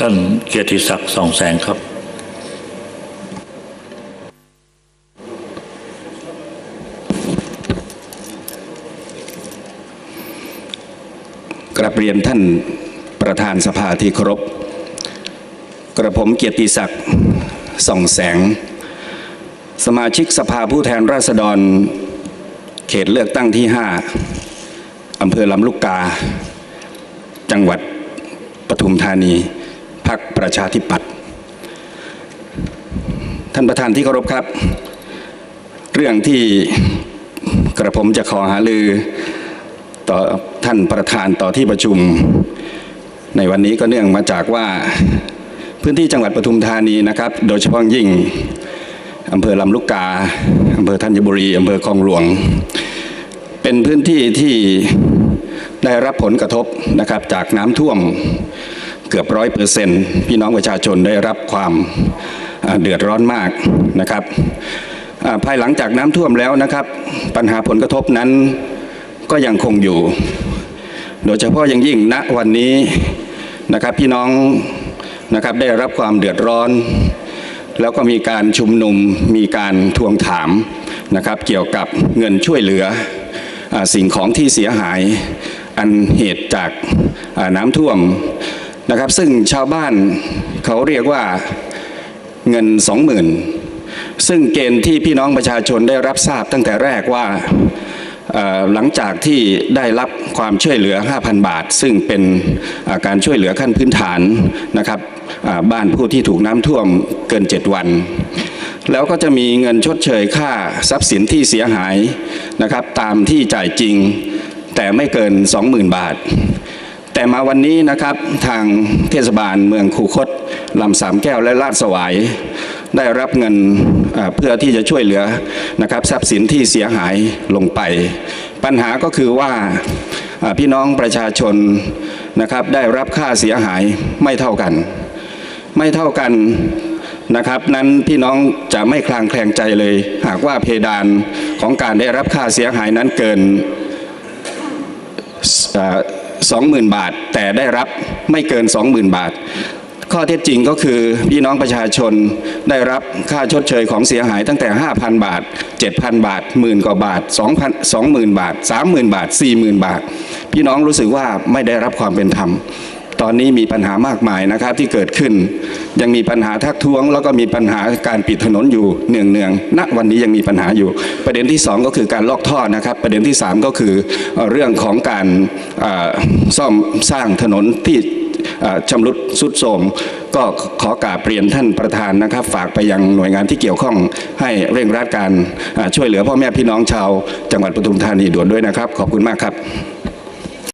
ท่านเกียรติศักดิ์สองแสงครับ กราบเรียนท่านประธานสภาที่เคารพ กระผมเกียรติศักดิ์ส่องแสง สมาชิกสภาผู้แทนราษฎร เขตเลือกตั้งที่ 5อำเภอลำลูกกา จังหวัดปทุมธานีักประชาธิปัตย์ท่านประธานที่เคารพครับ เรื่องที่กระผมจะขอหาลือต่อท่านประธานต่อที่ประชุม ในวันนี้ก็เนื่องมาจากว่าพื้นที่จังหวัดปทุมธานีนะครับ โดยเฉพาะยิ่งอำเภอลำลูกกาอำเภอธัญบุรีอำเภอคลองหลวง เป็นพื้นที่ที่ได้รับผลกระทบนะครับจากน้ำท่วม กือบร้อยเปอร์เซ็นต์พี่น้องประชาชนได้รับความเดือดร้อนมากนะครับภายหลังจากน้ำท่วมแล้วนะครับ ปัญหาผลกระทบนั้นก็ยังคงอยู่ โดยเฉพาะอย่างยิ่งณวันนี้นะครับพี่น้องนะครับได้รับความเดือดร้อน แล้วก็มีการชุมนุมมีการทวงถามนะครับ เกี่ยวกับเงินช่วยเหลืออสิ่งของที่เสียหายอันเหตุจากน้ำท่วม นะครับ ซึ่งชาวบ้านเขาเรียกว่าเงินสองหมื่นซึ่งเกณฑ์ที่พี่น้องประชาชนได้รับทราบตั้งแต่แรกว่าหลังจากที่ได้รับความช่วยเหลือ 5,000 บาท ซึ่งเป็นการช่วยเหลือขั้นพื้นฐานนะครับบ้านผู้ที่ถูกน้ำท่วมเกิน 7 วัน แล้วก็จะมีเงินชดเชยค่าทรัพย์สินที่เสียหายนะครับตามที่จ่ายจริง แต่ไม่เกิน 20,000 บาท แต่มาวันนี้นะครับทางเทศบาลเมืองคูคตลำสามแก้วและลาดสวาย ได้รับเงินเพื่อที่จะช่วยเหลือนะครับทรัพย์สินที่เสียหายลงไป ปัญหาก็คือว่าพี่น้องประชาชนนะครับได้รับค่าเสียหายไม่เท่ากัน ไม่เท่ากันนะครับนั้นพี่น้องจะไม่คลางแคลงใจเลย หากว่าเพดานของการได้รับค่าเสียหายนั้นเกิน สองหมื่นบาท แต่ได้รับไม่เกิน 20,000 บาท ข้อเท็จจริงก็คือพี่น้องประชาชนได้รับค่าชดเชยของเสียหายตั้งแต่ 5,000 บาท 7,000 บาทหมื่นกว่าบาท 2,000 20,000 บาท 30,000 บาท 40,000 บาท พี่น้องรู้สึกว่าไม่ได้รับความเป็นธรรม ตอนนี้มีปัญหามากมายนะครับที่เกิดขึ้น ยังมีปัญหาทักท้วง แล้วก็มีปัญหาการปิดถนนอยู่เนืองๆณวันนี้ยังมีปัญหาอยู่ ประเด็นที่สองก็คือการลอกท่อนะครับ ประเด็นที่สามก็คือเรื่องของการซ่อมสร้างถนนที่ชำรุดสุดโทรมก็ขอกราบเรียนท่านประธานนะครับ ฝากไปยังหน่วยงานที่เกี่ยวข้องให้เร่งรัดการช่วยเหลือพ่อแม่พี่น้องชาว จังหวัดปทุมธานีด่วนด้วยนะครับ ขอบคุณมากครับ